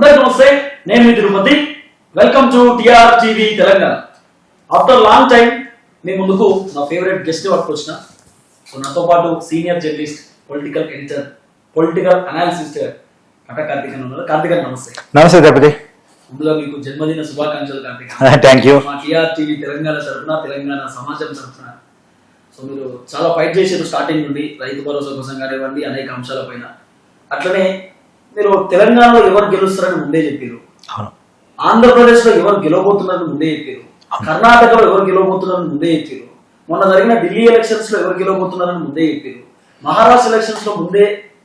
అందరికీ నమస్తే నేను మీ Tirupati. Welcome to TR TV Telangana. After long time మీ ముందుకు నా ఫేవరెట్ గెస్ట్ వర్క్ వచ్చిన సో నాతో పాటు senior journalist political editor political analyst Katta Karthikan ఉన్నారు. కార్తికన్ నమస్తే. నమస్తే తిరుపతి. ముందుగా మీకు జన్మదిన శుభాకాంక్షలు కార్తిక థ్యాంక్ యూ మా టిఆర్ టీవీ తెలంగాణ తరఫున తెలంగాణ సమాజం తరఫున. సో మీరు చాలా ఫైట్ చేశారు స్టార్టింగ్ నుండి. రైతు భరోసా కోసం కానివ్వండి అనేక అంశాలపైన అట్లనే మీరు తెలంగాణలో ఎవరు గెలుస్తారని ముందే చెప్పారు. అవును. ఆంధ్రప్రదేశ్లో ఎవరు గెలవబోతున్నారని ముందే చెప్పారు. కర్ణాటకలో ఎవరు గెలవబోతున్నారని ముందే చెప్పారు. మొన్న జరిగిన ఢిల్లీ ఎలక్షన్స్లో ఎవరు గెలవబోతున్నారని ముందే చెప్పారు. మహారాష్ట్ర ఎలక్షన్స్లో ముందే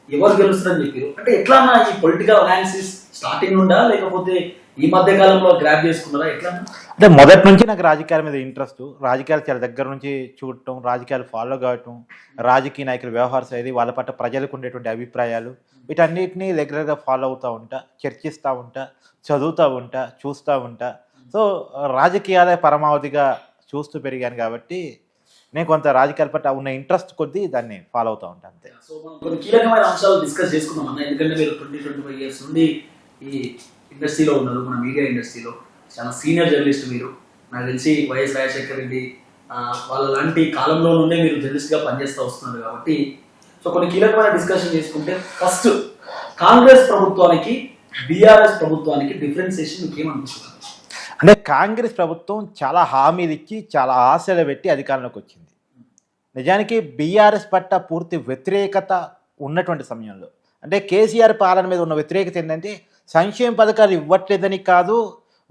ఎవరు గెలుస్తారని చెప్పారు. అంటే ఎట్లా ఈ పొలిటికల్ అనాలిసిస్ స్టార్టింగ్ నుండా లేకపోతే ఈ మధ్య కాలంలో గ్రాప్ చేసుకున్నారా? ఎట్లా? అంటే మొదటి నుంచి నాకు రాజకీయాల మీద ఇంట్రెస్ట్ రాజకీయాలు చాలా దగ్గర నుంచి చూడటం రాజకీయాలు ఫాలో కావటం రాజకీయ నాయకుల వ్యవహార శైలి వాళ్ళ పట్ల ప్రజలకు ఉండేటువంటి అభిప్రాయాలు వీటన్నిటిని రెగ్యులర్గా ఫాలో అవుతూ ఉంటా చర్చిస్తూ ఉంటా చదువుతూ ఉంటా చూస్తూ ఉంటా. సో రాజకీయాలే పరమావధిగా చూస్తూ పెరిగాను కాబట్టి నేను కొంత రాజకీయాల పట్ల ఉన్న ఇంట్రెస్ట్ కొద్దీ దాన్ని ఫాలో అవుతూ ఉంటాను అంతే. సో మనం కొన్ని కీలకమైన అంశాలు డిస్కస్ చేసుకున్నాం అన్న. ఎందుకంటే మీరు ట్వంటీ ట్వంటీ ఫైవ్ ఇయర్స్ నుండి ఈ ఇండస్ట్రీలో ఉన్నారు మన మీడియా ఇండస్ట్రీలో చాలా సీనియర్ జర్నలిస్ట్ మీరు. నాకు తెలిసి వైఎస్ రాజశేఖర్ రెడ్డి వాళ్ళ లాంటి కాలంలో నుండే మీరు జర్నలిస్ట్గా పనిచేస్తూ వస్తున్నారు కాబట్టి సో కొన్ని కీలకమైన డిస్కషన్ చేసుకుంటే ఫస్ట్ కాంగ్రెస్ ప్రభుత్వానికి బీఆర్ఎస్ ప్రభుత్వానికి డిఫరెన్సియేషన్ మీకు అంటే కాంగ్రెస్ ప్రభుత్వం చాలా హామీలు ఇచ్చి చాలా ఆశలు పెట్టి అధికారంలోకి వచ్చింది. నిజానికి బీఆర్ఎస్ పట్ల పూర్తి వ్యతిరేకత ఉన్నటువంటి సమయంలో. అంటే కేసీఆర్ పాలన మీద ఉన్న వ్యతిరేకత ఏంటంటే సంక్షేమ పథకాలు ఇవ్వట్లేదని కాదు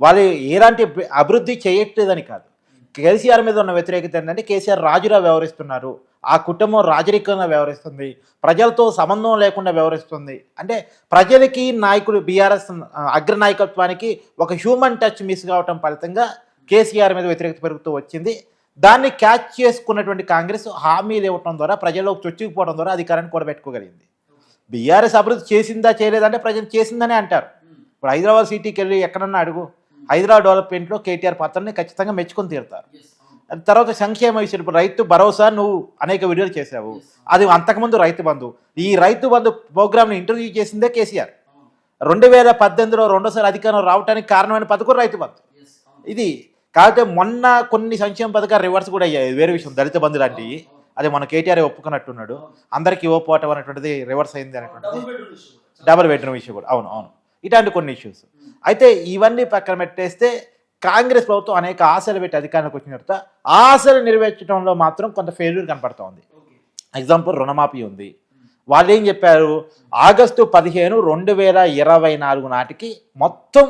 వాళ్ళు ఎలాంటి అభివృద్ధి చేయట్లేదని కాదు. కేసీఆర్ మీద ఉన్న వ్యతిరేకత ఏంటంటే కేసీఆర్ రాజులా వ్యవహరిస్తున్నారు. ఆ కుటుంబం రాజరికంగా వ్యవహరిస్తుంది. ప్రజలతో సంబంధం లేకుండా వ్యవహరిస్తుంది. అంటే ప్రజలకి నాయకులు బీఆర్ఎస్ అగ్ర నాయకత్వానికి ఒక హ్యూమన్ టచ్ మిస్ కావటం ఫలితంగా కేసీఆర్ మీద వ్యతిరేకత పెరుగుతూ వచ్చింది. దాన్ని క్యాచ్ చేసుకున్నటువంటి కాంగ్రెస్ హామీలు ఇవ్వటం ద్వారా ప్రజల్లోకి చొచ్చుకుపోవడం ద్వారా అధికారాన్ని కూడా పెట్టుకోగలిగింది. బీఆర్ఎస్ అభివృద్ధి చేసిందా చేయలేదంటే ప్రజలు చేసిందనే అంటారు. ఇప్పుడు హైదరాబాద్ సిటీకి వెళ్ళి ఎక్కడన్నా అడుగు. హైదరాబాద్ డెవలప్మెంట్లో కేటీఆర్ పాత్రని ఖచ్చితంగా మెచ్చుకొని తీరుతారు. తర్వాత సంక్షేమ విషయం. ఇప్పుడు రైతు భరోసా నువ్వు అనేక వీడియోలు చేసావు అది అంతకుముందు రైతు బంధు. ఈ రైతు బంధు ప్రోగ్రామ్ని ఇంటర్వ్యూ చేసిందే కేసీఆర్. రెండు వేల పద్దెనిమిదిలో రెండోసారి అధికారం రావడానికి కారణమైన పథకం రైతు బంధు. ఇది కాకపోతే మొన్న కొన్ని సంక్షేమ పథకాలు రివర్స్ కూడా అయ్యాయి. వేరే విషయం. దళిత బంధు లాంటివి. అది మన కేటీఆర్ ఒప్పుకున్నట్టున్నాడు. అందరికీ ఇవ్వకపోవటం అనేటువంటిది రివర్స్ అయింది అనేటువంటిది. డబుల్ బెడ్రూమ్ ఇష్యూ కూడా. అవును అవును. ఇట్లాంటి కొన్ని ఇష్యూస్ అయితే ఇవన్నీ పక్కన పెట్టేస్తే కాంగ్రెస్ ప్రభుత్వం అనేక ఆశలు పెట్టి అధికారంలోకి వచ్చిన తర్వాత ఆశలు నెరవేర్చడంలో మాత్రం కొంత ఫెయిల్యూర్ కనపడుతోంది. ఎగ్జాంపుల్ రుణమాఫీ ఉంది. వాళ్ళు ఏం చెప్పారు? ఆగస్టు పదిహేను రెండు వేల ఇరవై నాలుగు నాటికి మొత్తం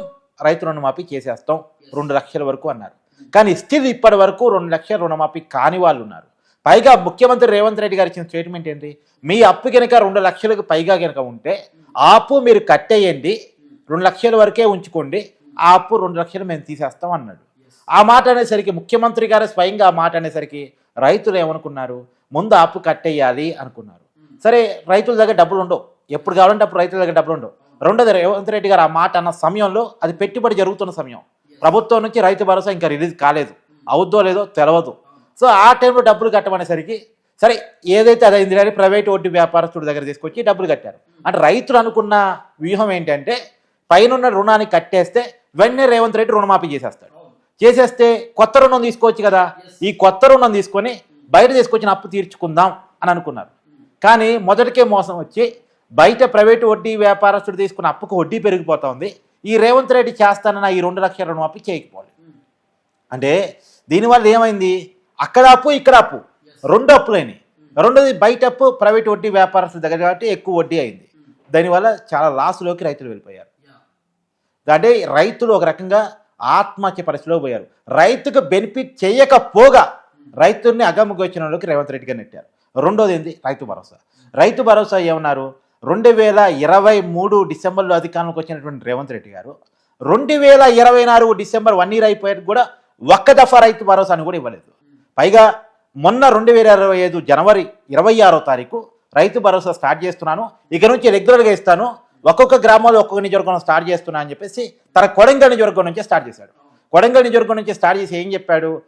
రైతు రుణమాఫీ చేసేస్తాం. రెండు లక్షల వరకు అన్నారు. కానీ స్టిల్ ఇప్పటి వరకు రెండు లక్షల రుణమాఫీ కాని వాళ్ళు ఉన్నారు. పైగా ముఖ్యమంత్రి రేవంత్ రెడ్డి గారు ఇచ్చిన స్టేట్మెంట్ ఏంటి? మీ అప్పు కనుక రెండు లక్షలకు పైగా కనుక ఉంటే ఆ అప్పు మీరు కట్టేయండి. రెండు లక్షల వరకే ఉంచుకోండి. ఆ అప్పు రెండు లక్షలు మేము తీసేస్తాం అన్నాడు. ఆ మాట అనేసరికి ముఖ్యమంత్రి గారు స్వయంగా ఆ మాట అనేసరికి రైతులు ఏమనుకున్నారు? ముందు అప్పు కట్టేయాలి అనుకున్నారు. సరే రైతుల దగ్గర డబ్బులు ఉండవు. ఎప్పుడు కావాలంటే అప్పుడు రైతుల దగ్గర డబ్బులు ఉండవు. రెండోది రేవంత్ రెడ్డి గారు ఆ మాట అన్న సమయంలో అది పెట్టుబడి జరుగుతున్న సమయం. ప్రభుత్వం నుంచి రైతు భరోసా ఇంకా రిలీజ్ కాలేదు. అవుద్దో లేదో తెలియదు సో ఆ టైంలో డబ్బులు కట్టమనేసరికి సరే ఏదైతే అది అయింది కానీ ప్రైవేట్ వడ్డీ వ్యాపారస్తుడి దగ్గర తీసుకొచ్చి డబ్బులు కట్టారు. అంటే రైతులు అనుకున్న వ్యూహం ఏంటంటే పైన రుణాన్ని కట్టేస్తే వెంటనే రేవంత్ రెడ్డి రుణమాఫీ చేసేస్తాడు. చేసేస్తే కొత్త రుణం తీసుకోవచ్చు కదా? ఈ కొత్త రుణం తీసుకొని బయట తీసుకొచ్చిన అప్పు తీర్చుకుందాం అని అనుకున్నారు. కానీ మొదటికే మోసం వచ్చి బయట ప్రైవేటు వడ్డీ వ్యాపారస్తుడు తీసుకున్న అప్పుకు వడ్డీ పెరిగిపోతా ఉంది. ఈ రేవంత్ రెడ్డి చేస్తానన్న ఈ రెండు లక్షల రుణమాఫీ చేయకపోవాలి అంటే దీనివల్ల ఏమైంది? అక్కడ అప్పు ఇక్కడ అప్పు. రెండు అప్పులైనవి రెండోది బయట అప్పు ప్రైవేట్ వడ్డీ వ్యాపారస్తుల దగ్గర కాబట్టి ఎక్కువ వడ్డీ అయింది. దానివల్ల చాలా లాస్లోకి రైతులు వెళ్ళిపోయారు. అంటే రైతులు ఒక రకంగా ఆత్మహత్య పరిస్థితిలో పోయారు. రైతుకు బెనిఫిట్ చేయకపోగా రైతుల్ని అగమ్మగోచనంలోకి రేవంత్ రెడ్డి గారు నెట్టారు. రెండోది ఏంది? రైతు భరోసా. రైతు భరోసా ఏమన్నారు? రెండు వేల ఇరవై మూడు డిసెంబర్లో అధికారంలోకి వచ్చినటువంటి రేవంత్ రెడ్డి గారు రెండు వేల ఇరవై నాలుగు డిసెంబర్ వన్ ఇయర్ అయిపోయారు కూడా ఒక్క దఫా రైతు భరోసాను కూడా ఇవ్వలేదు. పైగా మొన్న రెండు వేల ఇరవై ఐదు జనవరి ఇరవై ఆరో తారీఖు రైతు భరోసా స్టార్ట్ చేస్తున్నాను. ఇక నుంచి రెగ్యులర్గా ఇస్తాను. ఒక్కొక్క గ్రామంలో ఒక్కొక్క నియోజకవర్గం స్టార్ట్ చేస్తున్నా అని చెప్పేసి తన కొడంగల్ నియోజకవర్గం నుంచే స్టార్ట్ చేశాడు. కొడంగల్ నియోజకవర్గం నుంచి స్టార్ట్ చేసి ఏం చెప్పాడు?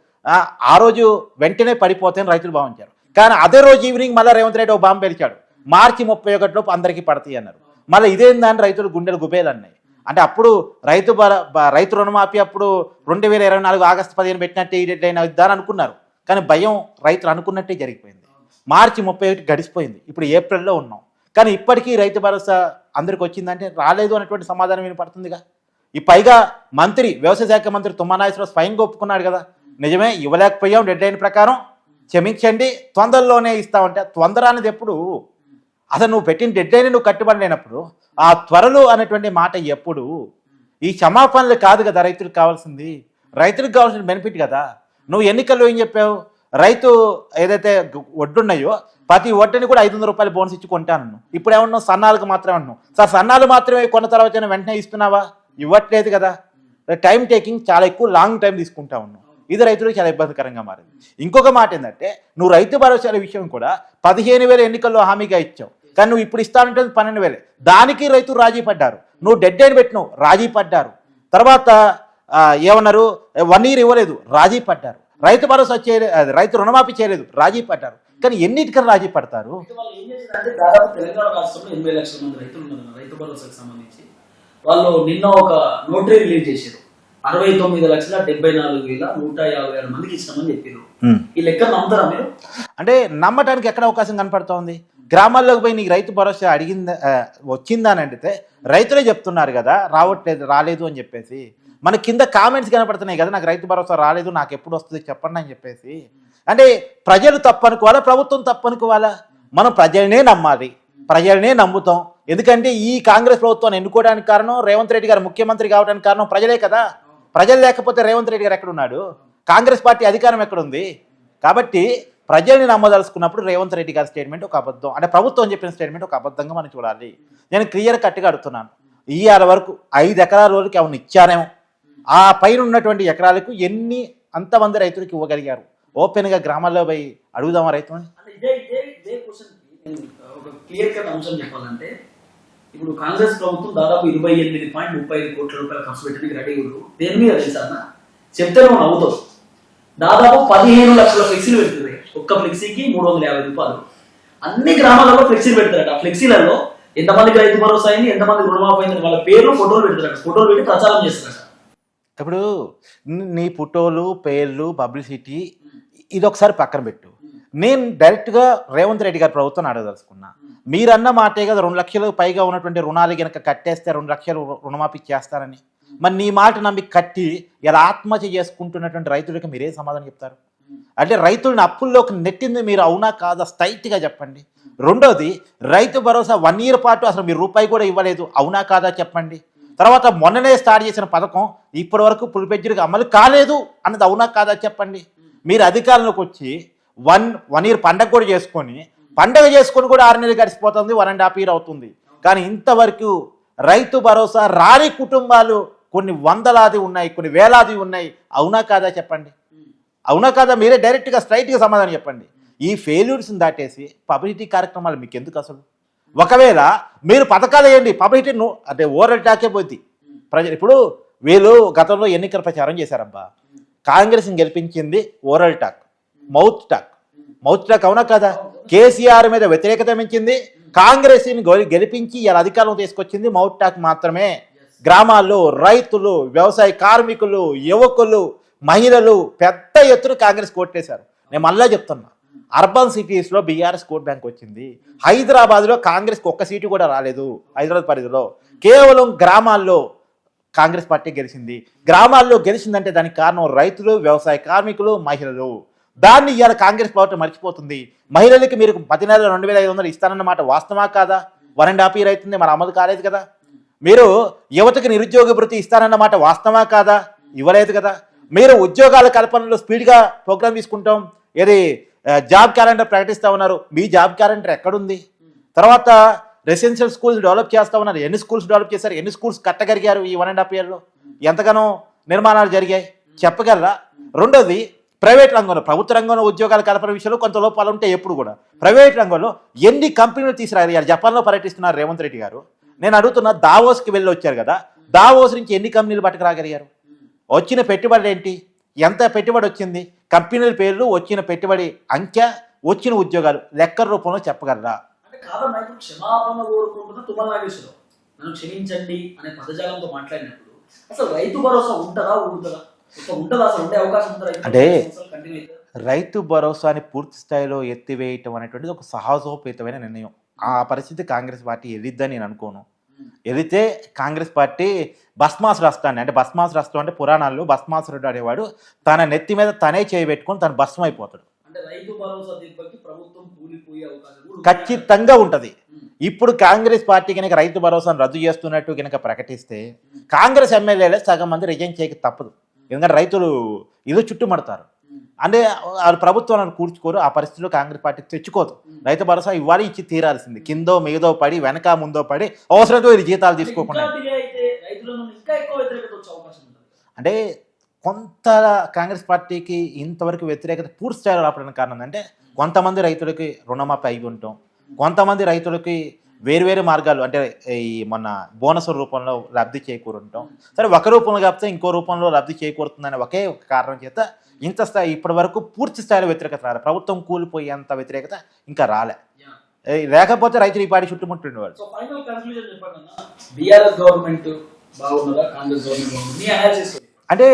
ఆ, రోజు వెంటనే పడిపోతాయని రైతులు భావించారు కానీ అదే రోజు ఈవినింగ్ మళ్ళీ రేవంత్ రెడ్డి ఒక బాంబు పెరిచాడు మార్చి ముప్పై ఒకటిలోపు అందరికీ పడతాయి అన్నారు. మళ్ళీ ఇదేందని రైతులు గుండెలు గుబేలు అన్నాయి అంటే అప్పుడు రైతు భర- రైతు రుణమాఫీ అప్పుడు రెండు వేల ఇరవై నాలుగు ఆగస్టు పదిహేను పెట్టినట్టే ఈ దాని అనుకున్నారు. కానీ భయం రైతులు అనుకున్నట్టే జరిగిపోయింది. మార్చి ముప్పై ఒకటి గడిచిపోయింది. ఇప్పుడు ఏప్రిల్లో ఉన్నాం. కానీ ఇప్పటికీ రైతు భరోసా అందరికి వచ్చిందంటే రాలేదు అనేటువంటి సమాధానం వినపడుతుందిగా. ఈ పైగా మంత్రి వ్యవసాయ శాఖ మంత్రి తుమ్మనాగేశ్వరరావు స్వయంగా ఒప్పుకున్నాడు కదా. నిజమే ఇవ్వలేకపోయాం డెడ్ లైన్ ప్రకారం. క్షమించండి తొందరలోనే ఇస్తామంటే తొందర అనేది ఎప్పుడు? అసలు నువ్వు పెట్టిన డెడ్ లైన్ నువ్వు కట్టుబడలేనప్పుడు ఆ త్వరలో అనేటువంటి మాట ఎప్పుడు? ఈ క్షమాపణలు కాదు కదా రైతులకు కావాల్సింది. రైతులకు కావాల్సిన బెనిఫిట్ కదా. నువ్వు ఎన్నికల్లో ఏం చెప్పావు? రైతు ఏదైతే వడ్డున్నాయో ప్రతి వడ్డుని కూడా ఐదు వందల రూపాయలు బోనస్ ఇచ్చి కొంటాను ఇప్పుడు ఏమన్నా సన్నాలకు మాత్రమే అన్నావు సార్ సన్నాలు మాత్రమే కొన్న తర్వాత వెంటనే ఇస్తున్నావా? ఇవ్వట్లేదు కదా. టైం టేకింగ్ చాలా ఎక్కువ లాంగ్ టైం తీసుకుంటా ఉన్నావు. ఇది రైతులకు చాలా ఇబ్బందికరంగా మారింది. ఇంకొక మాట ఏంటంటే నువ్వు రైతు భరోసాల విషయం కూడా పదిహేను వేల ఎన్నికల్లో హామీగా ఇచ్చావు. కానీ నువ్వు ఇప్పుడు ఇస్తానంటే పన్నెండు వేలే. దానికి రైతులు రాజీ పడ్డారు. నువ్వు డెడ్ లైన్ పెట్టినావు రాజీ పడ్డారు. తర్వాత ఏమన్నారు? వన్ ఇయర్ ఇవ్వలేదు రాజీ పడ్డారు. రైతు భరోసా చేయలేదు అది రైతు రుణమాఫీ చేయలేదు రాజీ పడ్డారు. కానీ ఎన్నిటికన్నా రాజీ పడతారు? వాళ్ళు నిన్న ఒక నోటరీ రిలీజ్ చేశారు. అరవై తొమ్మిది లక్షల డెబ్బై నాలుగు వేల నూట యాభై ఆరు మందికి ఇచ్చినామని చెప్పారు. ఈ లెక్క నమ్ముతారా మీరు? అంటే నమ్మటానికి ఎక్కడ అవకాశం కనపడుతోంది? గ్రామాల్లోకి పోయి నీకు రైతు భరోసా అడిగిందా వచ్చిందా అని అడిగితే రైతులే చెప్తున్నారు కదా రావట్లేదు రాలేదు అని చెప్పేసి. మన కింద కామెంట్స్ కనపడుతున్నాయి కదా నాకు రైతు భరోసా రాలేదు నాకు ఎప్పుడు వస్తుంది చెప్పండి అని చెప్పేసి. అంటే ప్రజలు తప్పనుకోవాలా ప్రభుత్వం తప్పనుకోవాలా? మనం ప్రజలనే నమ్మాలి ప్రజలనే నమ్ముతాం. ఎందుకంటే ఈ కాంగ్రెస్ ప్రభుత్వాన్ని ఎన్నుకోవడానికి కారణం రేవంత్ రెడ్డి గారు ముఖ్యమంత్రి కావడానికి కారణం ప్రజలే కదా. ప్రజలు లేకపోతే రేవంత్ రెడ్డి గారు ఎక్కడున్నాడు? కాంగ్రెస్ పార్టీ అధికారం ఎక్కడుంది? కాబట్టి ప్రజల్ని నమ్మదలుచుకున్నప్పుడు రేవంత్ రెడ్డి గారి స్టేట్మెంట్ ఒక అబద్ధం. అంటే ప్రభుత్వం చెప్పిన స్టేట్మెంట్ ఒక అబద్ధంగా మనం చూడాలి. నేను క్లియర్ కట్గా అడుగుతున్నాను. ఇవాళ వరకు ఐదు ఎకరాల వరకు ఏమైనా ఇచ్చారేమో? ఆ పైన ఉన్నటువంటి ఎకరాలకు ఎన్ని అంతమంది రైతులకు ఇవ్వగలిగారు? ఓపెన్గా గ్రామాల్లో పోయి అడుగుదామా రైతుని క్లియర్ కట్ అంశం చెప్పాలంటే ఇప్పుడు కాంగ్రెస్ ప్రభుత్వం దాదాపు ఇరవై ఎనిమిది పాయింట్ ముప్పై ఐదు కోట్ల రూపాయలు ఖర్చు పెట్టడానికి రెడీ ఉన్నారు. దేని మీద చేశారన్నా చెప్తే మనం అవుతాం. దాదాపు పదిహేను లక్షల ఫ్లెక్సీలు పెడుతుంది ఒక్క ఫ్లెక్సీకి మూడు వందల యాభై రూపాయలు. అన్ని గ్రామాలలో ఫ్లెక్సీలు పెడతారట ఆ ఫ్లెక్సీలలో ఎంతమందికి రైతు భరోసా అయింది ఎంతమంది రుణమాఫీ అయింది వాళ్ళ పేర్లు ఫోటోలు పెడతారట ఫోటోలు పెట్టి ప్రచారం చేస్తారట ఇప్పుడు నీ- నీ ఫోటోలు పేర్లు పబ్లిసిటీ ఇది ఒకసారి పక్కన పెట్టు. నేను డైరెక్ట్గా రేవంత్ రెడ్డి గారి ప్రభుత్వం అడగదలుచుకున్నా. మీరన్న మాటే కదా రెండు లక్షలు పైగా ఉన్నటువంటి రుణాలు కనుక కట్టేస్తే రెండు లక్షలు రుణమాఫీ చేస్తారని. మరి నీ మాట నమ్మి కట్టి ఇలా ఆత్మహత్య చేసుకుంటున్నటువంటి రైతులకు మీరే సమాధానం చెప్తారు? అంటే రైతులను అప్పుల్లోకి నెట్టింది మీరు అవునా కాదా స్ట్రైట్గా చెప్పండి. రెండోది రైతు భరోసా వన్ ఇయర్ పాటు అసలు మీరు రూపాయి కూడా ఇవ్వలేదు. అవునా కాదా చెప్పండి. తర్వాత మొన్ననే స్టార్ట్ చేసిన పథకం ఇప్పటి వరకు పులిపెజ్జుడిగా అమలు కాలేదు అన్నది అవునా కాదా చెప్పండి. మీరు అధికారంలోకి వచ్చి వన్ వన్ ఇయర్ పండగ కూడా చేసుకొని పండగ చేసుకొని కూడా ఆరు నెలలు గడిచిపోతుంది వన్ అండ్ హాఫ్ ఇయర్ అవుతుంది. కానీ ఇంతవరకు రైతు భరోసా రాని కుటుంబాలు కొన్ని వందలాది ఉన్నాయి కొన్ని వేలాది ఉన్నాయి. అవునా కాదా చెప్పండి. అవునా కాదా మీరే డైరెక్ట్గా స్ట్రైట్గా సమాధానం చెప్పండి. ఈ ఫెయిల్యూర్స్ని దాటేసి పబ్లిసిటీ కార్యక్రమాలు మీకు ఎందుకు అసలు? ఒకవేళ మీరు పథకాలు వేయండి పబ్లిసిటీ అంటే ఓరల్ టాకే పోద్ది ప్రజలు ఇప్పుడు వీళ్ళు గతంలో ఎన్నికల ప్రచారం చేశారబ్బా. కాంగ్రెస్ని గెలిపించింది oral talk mouth talk. Mouth talk అవునా కదా? కేసీఆర్ మీద వ్యతిరేకత మించింది కాంగ్రెస్ని గెలి- గెలిపించి ఇలా అధికారం తీసుకొచ్చింది మౌత్ టాక్ మాత్రమే. గ్రామాల్లో రైతులు వ్యవసాయ కార్మికులు యువకులు మహిళలు పెద్ద ఎత్తున కాంగ్రెస్ కోట్టేశారు నేను మళ్ళా చెప్తున్నా. అర్బన్ సిటీస్లో బీఆర్ఎస్ కోట్ బ్యాంక్ వచ్చింది. హైదరాబాద్లో కాంగ్రెస్కి ఒక్క సీటు కూడా రాలేదు హైదరాబాద్ పరిధిలో. కేవలం గ్రామాల్లో కాంగ్రెస్ పార్టీ గెలిచింది. గ్రామాల్లో గెలిచిందంటే దానికి కారణం రైతులు వ్యవసాయ కార్మికులు మహిళలు. దాన్ని ఇవాళ కాంగ్రెస్ ప్రభుత్వం మర్చిపోతుంది. మహిళలకి మీరు పది నెలలు రెండు వేల ఐదు వందలు ఇస్తానన్నమాట వాస్తవా కాదా? వన్ అండ్ హాఫ్ ఇయర్ అవుతుంది మన అమలు కాలేదు కదా. మీరు యువతకి నిరుద్యోగ భృతి ఇస్తానన్నమాట వాస్తవా కాదా? ఇవ్వలేదు కదా. మీరు ఉద్యోగాల కల్పనలో స్పీడ్గా ప్రోగ్రామ్ తీసుకుంటాం. ఏది జాబ్ క్యాలెండర్ ప్రకటిస్తా ఉన్నారు. మీ జాబ్ క్యాలెండర్ ఎక్కడుంది? తర్వాత రెసిడెన్షియల్ స్కూల్స్ డెవలప్ చేస్తా ఉన్నారు. ఎన్ని స్కూల్స్ డెవలప్ చేశారు? ఎన్ని స్కూల్స్ కట్టగలిగారు ఈ వన్ అండ్ హాఫ్ ఇయర్లో ఎంతగానో నిర్మాణాలు జరిగాయి. చెప్పగలరా? రెండోది ప్రైవేట్ రంగంలో ప్రభుత్వ రంగంలో ఉద్యోగాలు కల్పన విషయంలో కొంత లోపాలు ఉంటాయి ఎప్పుడు కూడా. ప్రైవేట్ రంగంలో ఎన్ని కంపెనీలు తీసుకురాగలిగారు జపాన్లో పర్యటిస్తున్నారు రేవంత్ రెడ్డి గారు. నేను అడుగుతున్నా దావోస్కి వెళ్ళి వచ్చారు కదా. దావోస్ నుంచి ఎన్ని కంపెనీలు పట్టుకురాగలిగారు? వచ్చిన పెట్టుబడి ఏంటి? ఎంత పెట్టుబడి వచ్చింది? కంపెనీల పేర్లు వచ్చిన పెట్టుబడి అంకె వచ్చిన ఉద్యోగాలు లెక్క రూపంలో చెప్పగలరా? అంటే కాదన్నా ఇప్పుడు క్షమాపణ కోరుకుంటున్న తుమ్మల నాగేశ్వరరావు. నన్ను క్షమించండి అనే పదజాలంతో మాట్లాడినప్పుడు అసలు రైతు భరోసా ఉంటుందా ఉంటుందా అసలు ఉంటుందా అసలు ఉండే అవకాశం ఉంటుందా అంటే- రైతు భరోసాని పూర్తి స్థాయిలో ఎత్తివేయటం అనేటువంటిది ఒక సాహసోపేతమైన నిర్ణయం. ఆ పరిస్థితి కాంగ్రెస్ పార్టీ ఎదిద్దని నేను అనుకోను. ఎదితే కాంగ్రెస్ పార్టీ భస్మాసు రాష్ట్రాన్ని అంటే భస్మాసు రాష్ట్రం అంటే పురాణాల్లో భస్మాసురుడు అనేవాడు తన నెత్తి మీద తనే చేయబెట్టుకొని తను భస్మం అయిపోతాడు. ఖచ్చితంగా ఉంటుంది. ఇప్పుడు కాంగ్రెస్ పార్టీ కనుక రైతు భరోసాను రద్దు చేస్తున్నట్టు కనుక ప్రకటిస్తే కాంగ్రెస్ ఎమ్మెల్యేలే సగం మంది రిజైన్ చేయక తప్పదు ఎందుకంటే రైతులు ఇది చుట్టుమడతారు. అంటే వాళ్ళు ప్రభుత్వాలను కూర్చుకోరు ఆ పరిస్థితిలో కాంగ్రెస్ పార్టీ తెచ్చుకోదు. రైతు భరోసా ఇవ్వాలి ఇచ్చి తీరాల్సింది. కిందో మీదో పడి వెనక ముందో పడి అవసరంతో వీళ్ళు జీతాలు తీసుకోకుండా. అంటే కొంత కాంగ్రెస్ పార్టీకి ఇంతవరకు వ్యతిరేకత పూర్తి స్థాయిలో రావడానికి కారణం అంటే కొంతమంది రైతులకి రుణమాఫీ అయి ఉంటాం కొంతమంది రైతులకి వేరువేరు మార్గాలు అంటే ఈ మొన్న బోనస్ రూపంలో లబ్ధి చేకూరుంటాం. సరే ఒక రూపంలో కాకపోతే ఇంకో రూపంలో లబ్ధి చేకూరుతుందనే ఒకే ఒక కారణం చేత ఇంత స్థాయి ఇప్పటి వరకు పూర్తి స్థాయిలో వ్యతిరేకత రాలే. ప్రభుత్వం కూలిపోయేంత వ్యతిరేకత ఇంకా రాలే. లేకపోతే రైతులు ఈ పాటి అనాలిసిస్ అంటే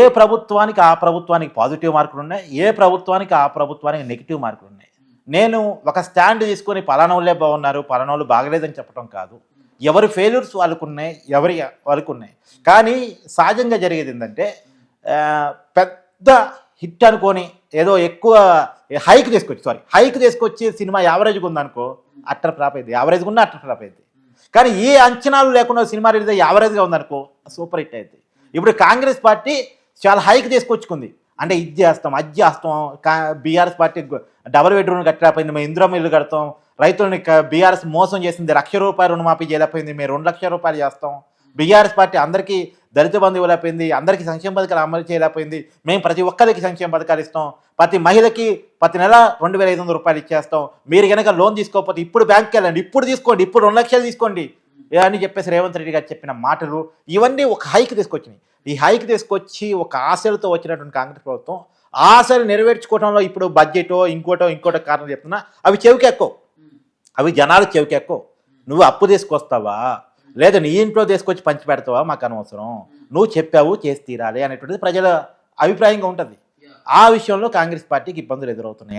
ఏ ప్రభుత్వానికి ఆ ప్రభుత్వానికి పాజిటివ్ మార్కులు ఉన్నాయి ఏ ప్రభుత్వానికి ఆ ప్రభుత్వానికి నెగిటివ్ మార్కులు ఉన్నాయి నేను ఒక స్టాండ్ తీసుకొని పలానోళ్ళే బాగున్నారు పలానోళ్ళు బాగలేదని చెప్పడం కాదు. ఎవరి ఫెయిల్యూర్స్ వాళ్ళకు ఉన్నాయి ఎవరి వాళ్ళకు ఉన్నాయి కానీ సహజంగా జరిగేది ఏంటంటే పెద్ద హిట్ అనుకొని ఏదో ఎక్కువ హైక్ తీసుకొచ్చి సారీ హైక్ తీసుకొచ్చి సినిమా యావరేజ్గా ఉందనుకో అట్టర్ ఫ్లాప్ అయింది యావరేజ్గా ఉన్న అట్టర్ ఫ్లాప్ అయింది కానీ ఏ అంచనాలు లేకుండా సినిమా రిలీజ్ యావరేజ్గా ఉందనుకో సూపర్ హిట్ అయింది ఇప్పుడు కాంగ్రెస్ పార్టీ చాలా హైక్ తీసుకొచ్చుకుంది. అంటే ఇది చేస్తాం అది చేస్తాం. కా బీఆర్ఎస్ పార్టీ గు- డబుల్ బెడ్రూమ్ కట్టలేకపోయింది మేము ఇంద్రం ఇల్లు కడతాం. రైతులని బీఆర్ఎస్ మోసం చేసింది లక్ష రూపాయలు రుణమాఫీ చేయలేకపోయింది మేము రెండు లక్షల రూపాయలు చేస్తాం. బీఆర్ఎస్ పార్టీ అందరికీ దళిత బంధు ఇవ్వలేకపోయింది అందరికీ సంక్షేమ పథకాలు అమలు చేయలేకపోయింది. మేము ప్రతి ఒక్కరికి సంక్షేమ పథకాలు ఇస్తాం. ప్రతి మహిళకి ప్రతి నెల రెండు వేల ఐదు వందల రూపాయలు ఇచ్చేస్తాం. మీరు కనుక లోన్ తీసుకోకపోతే ఇప్పుడు బ్యాంక్కి వెళ్ళండి ఇప్పుడు తీసుకోండి ఇప్పుడు రెండు లక్షలు తీసుకోండి. అని చెప్పేసి రేవంత్ రెడ్డి గారు చెప్పిన మాటలు ఇవన్నీ ఒక హైక్ తీసుకొచ్చినాయి. ఈ హైక్ తీసుకొచ్చి ఒక ఆశలతో వచ్చినటువంటి కాంగ్రెస్ ప్రభుత్వం ఆశలు నెరవేర్చుకోవడంలో ఇప్పుడు బడ్జెటో ఇంకోటో ఇంకోటో కారణం చెప్తున్నా అవి చెవికి ఎక్కువ అవి జనాలు చెవికి ఎక్కువ నువ్వు అప్పు తీసుకొస్తావా? లేదా నీ ఇంట్లో తీసుకొచ్చి పంచి పెడతావా? మాకు అనవసరం. నువ్వు చెప్పావు చేసి తీరాలి అనేటువంటిది ప్రజల అభిప్రాయంగా ఉంటుంది. ఆ విషయంలో కాంగ్రెస్ పార్టీకి ఇబ్బందులు ఎదురవుతున్నాయి.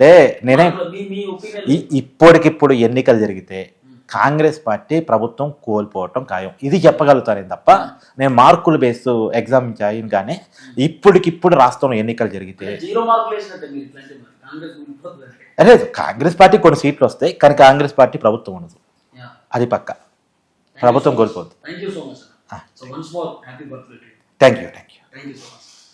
అంటే నేనే ఇప్పటికిప్పుడు ఎన్నికలు జరిగితే కాంగ్రెస్ పార్టీ ప్రభుత్వం కోల్పోవటం ఖాయం. ఇది చెప్పగలుగుతాను తప్ప నేను మార్కులు బేస్ ఎగ్జామ్ చేయను కానీ ఇప్పటికిప్పుడు రాష్ట్రంలో ఎన్నికలు జరిగితే లేదు కాంగ్రెస్ పార్టీ కొన్ని సీట్లు వస్తాయి కానీ కాంగ్రెస్ పార్టీ ప్రభుత్వం ఉండదు. అది పక్క. ప్రభుత్వం కోల్పోద్ది. Thank you thank you